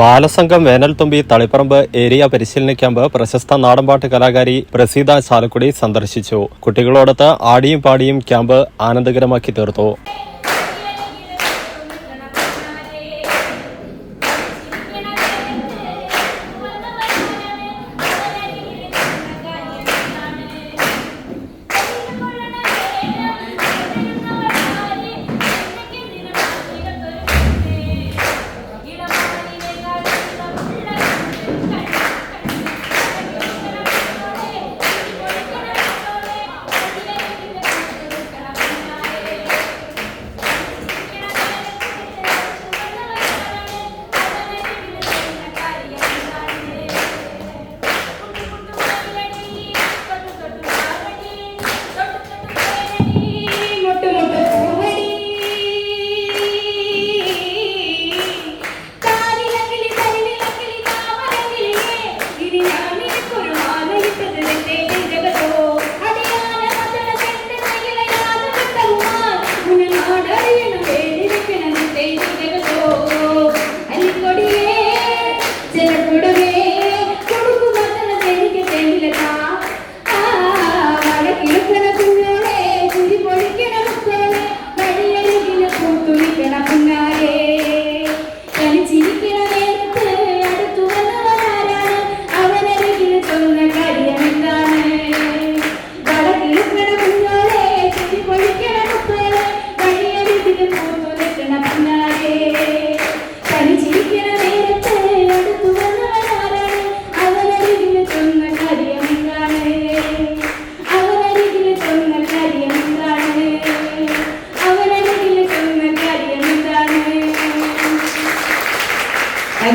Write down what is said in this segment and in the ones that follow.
ബാലസംഘം വേനൽത്തുമ്പി തളിപ്പറമ്പ് ഏരിയ പരിശീലന ക്യാമ്പ് പ്രശസ്ത നാടൻപാട്ട് കലാകാരി പ്രസീത ചാലക്കുടി സന്ദർശിച്ചു. കുട്ടികളോടൊത്ത് ആടിയും പാടിയും ക്യാമ്പ് ആനന്ദകരമാക്കി തീർത്തു.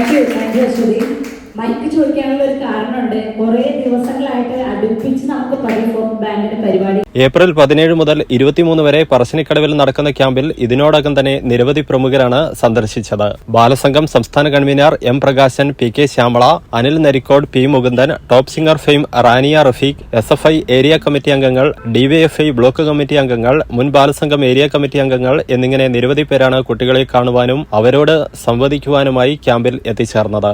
Thank you, thank you, Sudhir. Mike ചോദിക്കാനുള്ള ഒരു കാരണമുണ്ട്. കുറെ ദിവസങ്ങളായിട്ട് അടുപ്പിച്ച് നമുക്ക് പരിഫോം ബാങ്കിന്റെ പരിപാടി. ഏപ്രിൽ പതിനേഴ് മുതൽ ഇരുപത്തിമൂന്ന് വരെ പറശ്ശിനിക്കടവിൽ നടക്കുന്ന ക്യാമ്പിൽ ഇതിനോടകം തന്നെ നിരവധി പ്രമുഖരാണ് സന്ദർശിച്ചത്. ബാലസംഘം സംസ്ഥാന convener M Prakashan P K Shyamala Anil Narikkode P Mukundan top singer fame Raniya Rafeeq S F I area committee അംഗങ്ങൾ ഡിവൈഎഫ്ഐ ബ്ലോക്ക് കമ്മിറ്റി അംഗങ്ങൾ മുൻ ബാലസംഘം ഏരിയ കമ്മിറ്റി അംഗങ്ങൾ എന്നിങ്ങനെ നിരവധി പേരാണ് കുട്ടികളെ കാണുവാനും അവരോട് സംവദിക്കുവാനുമായി ക്യാമ്പിൽ എത്തിച്ചേർന്നത്.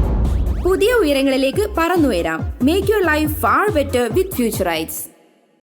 പുതിയ ഉയരങ്ങളിലേക്ക് പറന്നുയരാം. Make your life far better with ഫ്യൂച്ചറൈറ്റ്സ്